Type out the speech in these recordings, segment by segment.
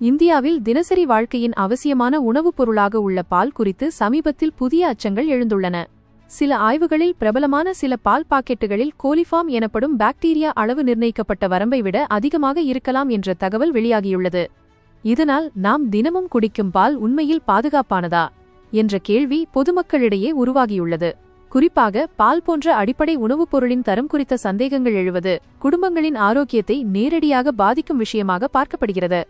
இந்தியாவில் தினசரி வாழ்க்கையின் அவசியமான உணவுப் பொருளாக உள்ள பால் குறித்து சமீபத்தில் புதிய அச்சங்கள் எழுந்துள்ளன. சில ஆய்வுகளில் பிரபலமான சில பால் பாக்கெட்டுகளில் கோலிஃபார்ம் எனப்படும் பாக்டீரியா அளவு நிர்ணயிக்கப்பட்ட வரம்பை விட அதிகமாக இருக்கலாம் என்ற தகவல் வெளியாகியுள்ளது. இதனால் நாம் தினமும் குடிக்கும் பால் உண்மையில் பாதுகாப்பானதா? என்ற கேள்வி பொதுமக்களிடையே உருவாகியுள்ளது. குறிப்பாக பால் போன்ற அடிப்படை உணவுப் பொருளின் தரம் குறித்த சந்தேகங்கள் எழுவது குடும்பங்களின் ஆரோக்கியத்தை நேரடியாக பாதிக்கும் விஷயமாக பார்க்கப்படுகிறது.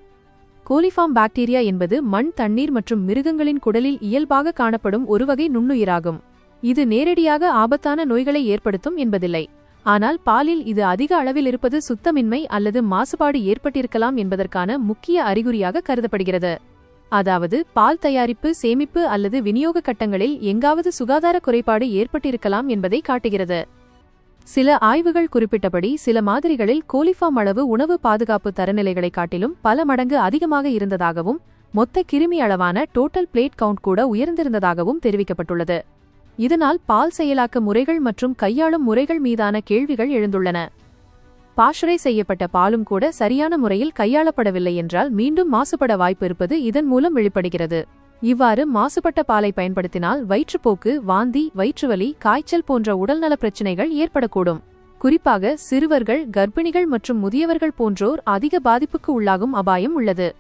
கோலிஃபார்ம் பாக்டீரியா என்பது மண் தண்ணீர் மற்றும் மிருகங்களின் குடலில் இயல்பாக காணப்படும் ஒரு வகை நுண்ணுயிராகும். இது நேரடியாக ஆபத்தான நோய்களை ஏற்படுத்தும் என்பதில்லை. ஆனால் பாலில் இது அதிக அளவில் இருப்பது சுத்தமின்மை அல்லது மாசுபாடு ஏற்பட்டிருக்கலாம் என்பதற்கான முக்கிய அறிகுறியாக கருதப்படுகிறது. அதாவது பால் தயாரிப்பு சேமிப்பு அல்லது விநியோக கட்டங்களில் எங்காவது சுகாதார குறைபாடு ஏற்பட்டிருக்கலாம் என்பதை காட்டுகிறது. சில ஆய்வுகள் குறிப்பிட்டபடி சில மாதிரிகளில் கோலிஃபார்ம் அளவு உணவு பாதுகாப்பு தரநிலைகளை காட்டிலும் பல மடங்கு அதிகமாக இருந்ததாகவும் மொத்த கிருமி அளவான டோட்டல் பிளேட் கவுண்ட் கூட உயர்ந்திருந்ததாகவும் தெரிவிக்கப்பட்டுள்ளது. இதனால் பால் செயலாக்க முறைகள் மற்றும் கையாளும் முறைகள் மீதான கேள்விகள் எழுந்துள்ளன. பாஷரை செய்யப்பட்ட பாலும் கூட சரியான முறையில் கையாளப்படவில்லை என்றால் மீண்டும் மாசுபட வாய்ப்பு இருப்பது இதன் மூலம் வெளிப்படுகிறது. இவ்வாறு மாசுபட்ட பாலை பயன்படுத்தினால் வயிற்றுப்போக்கு வாந்தி வயிற்றுவலி காய்ச்சல் போன்ற உடல்நலப் பிரச்சினைகள் ஏற்படக்கூடும். குறிப்பாக சிறுவர்கள் கர்ப்பிணிகள் மற்றும் முதியவர்கள் போன்றோர் அதிக பாதிப்புக்கு உள்ளாகும் அபாயம் உள்ளது.